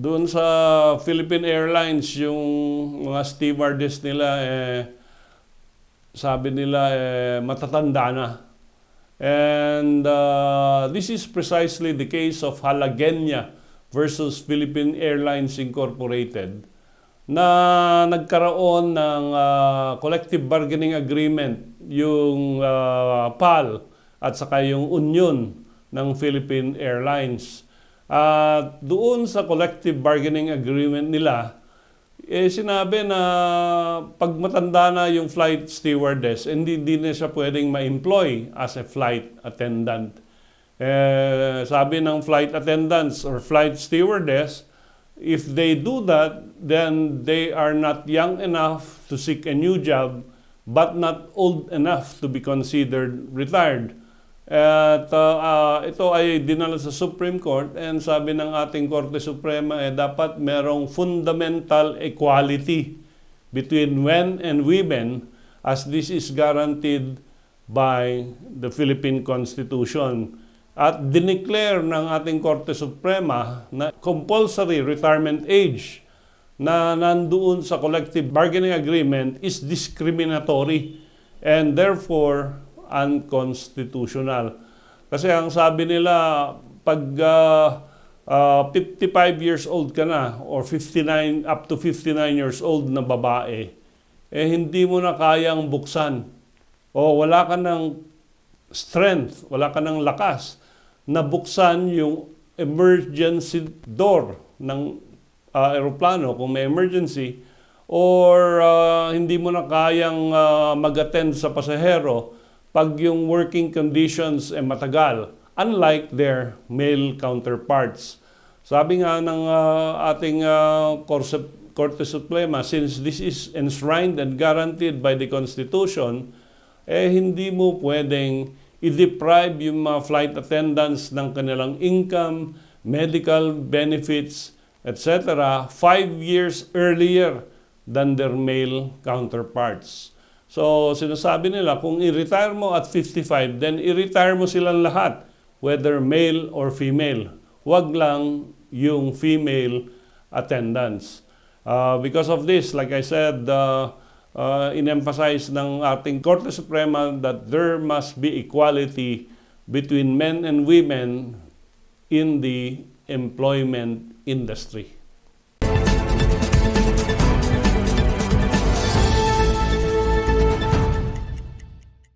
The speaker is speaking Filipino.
doon sa Philippine Airlines, yung mga stewardess nila, eh, sabi nila, eh, matatanda na. And uh, this is precisely the case of Halagenia versus Philippine Airlines Incorporated na nagkaroon ng uh, collective bargaining agreement yung uh, PAL at saka yung Union ng Philippine Airlines. At doon sa collective bargaining agreement nila, eh sinabi na pag matanda na yung flight stewardess, hindi din na siya pwedeng ma-employ as a flight attendant. Eh, sabi ng flight attendants or flight stewardess, if they do that, then they are not young enough to seek a new job, but not old enough to be considered retired. At uh, ito ay dinala sa Supreme Court and sabi ng ating Korte Suprema eh dapat merong fundamental equality between men and women as this is guaranteed by the Philippine Constitution. At dineclare ng ating Korte Suprema na compulsory retirement age na nandoon sa collective bargaining agreement is discriminatory and therefore unconstitutional. Kasi ang sabi nila, pag uh, uh, 55 years old ka na or 59 up to 59 years old na babae, eh hindi mo na kayang buksan o wala ka ng strength, wala ka ng lakas na buksan yung emergency door ng uh, aeroplano kung may emergency or uh, hindi mo na kayang uh, mag-attend sa pasahero pag yung working conditions ay matagal, unlike their male counterparts. Sabi nga ng uh, ating uh, Korse, Korte Suprema, since this is enshrined and guaranteed by the Constitution, eh hindi mo pwedeng i-deprive yung mga flight attendants ng kanilang income, medical benefits, etc. five years earlier than their male counterparts. So, sinasabi nila, kung i-retire mo at 55, then i-retire mo silang lahat, whether male or female. Huwag lang yung female attendants. Uh, because of this, like I said, uh, uh, in-emphasize ng ating Korte Suprema that there must be equality between men and women in the employment industry.